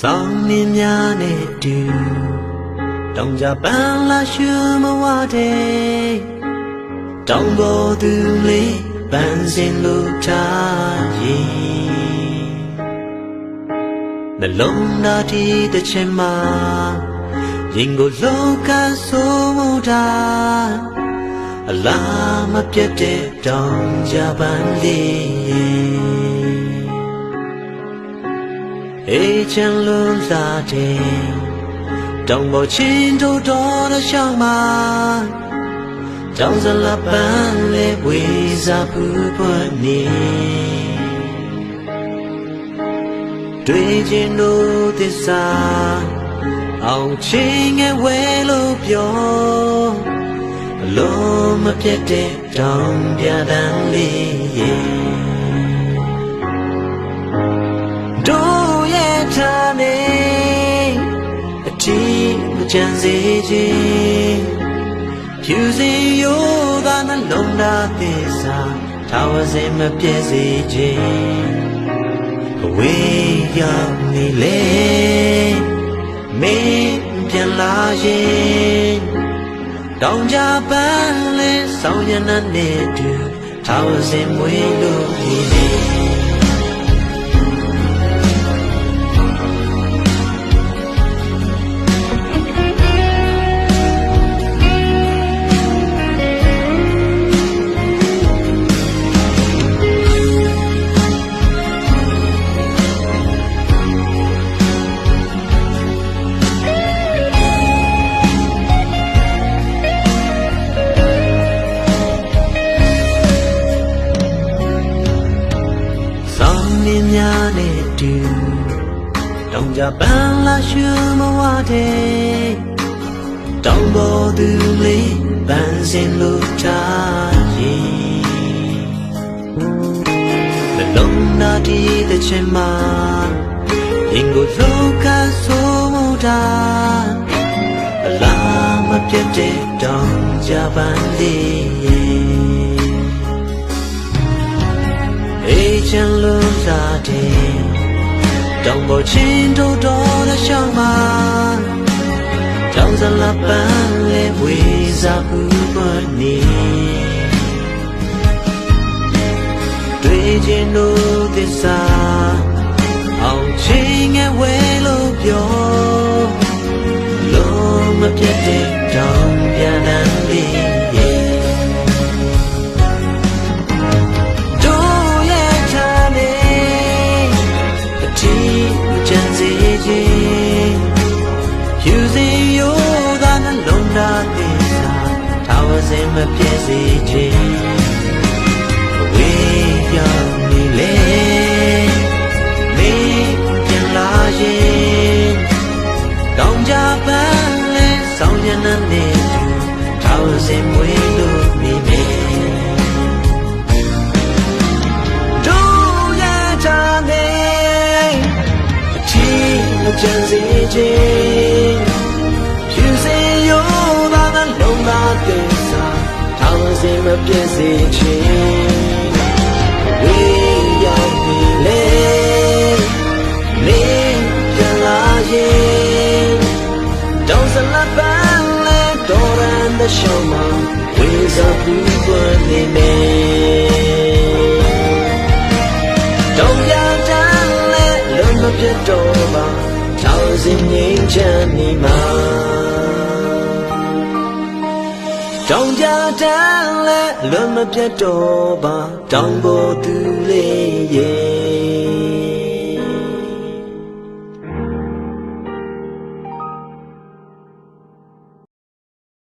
ဆောင်းမင်းများနဲ့တူတောင်ကြပန်းလာရှူမဝတဲ့တောင်ပေါ်သူလေးပန်းစင်လို့ထားရင်နှလုံးသားဒီတစ်ချက်မှာရင်ကိုလောကဆိုးမှုတာအလားမပြတ်တဲ့တောင်ကြပန်းလေး အေးချမ်းလို့လာတဲ့တောင်ပေါ်ချင်းတို့တော်တဲ့ရှောင်းမှာတောင်စလပန်းလေးဝေစားပူပွားနေတွေ့ချင်းတို့သစ္စာအောင်ချင်းငယ်ဝဲလို့ပြောအလုံးမပြတ်တဲ့တောင်ပြတန်းလေး ကြံစေခြင်းဖြူစင်ရိုးသားနှလုံးသားသစ္စာထာဝစင်မပြည့်စေခြင်းအဝေးရောက်နေလေမင်းပြန်လာရင်တောင်ကြပန်းလဲဆောင်းရနနဲ့တူထာဝစင်မွေးလို့ဒီနေ ဆောင်းနေများနဲ့တူတောင်ကြပန်းလာရှူမဝတဲ့တောင်ပေါ်သူလေးပန်းစင်လို့ထားရင်နှလုံးသားဒီတစ်ချက်မှာရင်ကိုလောကဆိုးမှုတာအလားမပြတ်တဲ့တောင်ကြပန်းလေးရဲ့အေးချမ်းလို့လာတဲ့ တောင်ပေါ်ချင်းတို့တော်တဲ့ရှောင်းမှာတောင်စလပန်းလေးဝေစားပူပွားနေတွေ့ချင်းတို့သစ္စာအောင်ချင်းငယ်ဝဲလို့ပြော စင်မပြည့်စေခြင်းအဝေးရောက်နေလေမင်းပြန်လာရင်တောင်ကြပန်းလဲဆောင်းရနနဲ့တူထာဝစင်မွေးလို့နေမယ်တို့ရထားနေအချီးမကြံစေခြင်းဖြူစင်ရိုးသားနှလုံးသားသ စ္စာထောင်စင်မပြည့်စေခြင်းဝေးရောက်ပြီလေနေပြန်လာရင်တောင်းစလပန်းလေတော်ရန်တဲ့ရှောင်းမှာဝေစားပူပွားနေမယ်တောင်ပြတန်းလဲလုံးမပြတ်တော့ပါထောင်စင်ငိမ့်ချမ်းနေမှာ တောင်ပြတန်းလဲလုံးမပြတ်တော့ပါတောင်ပေါ်သူလေးရဲ့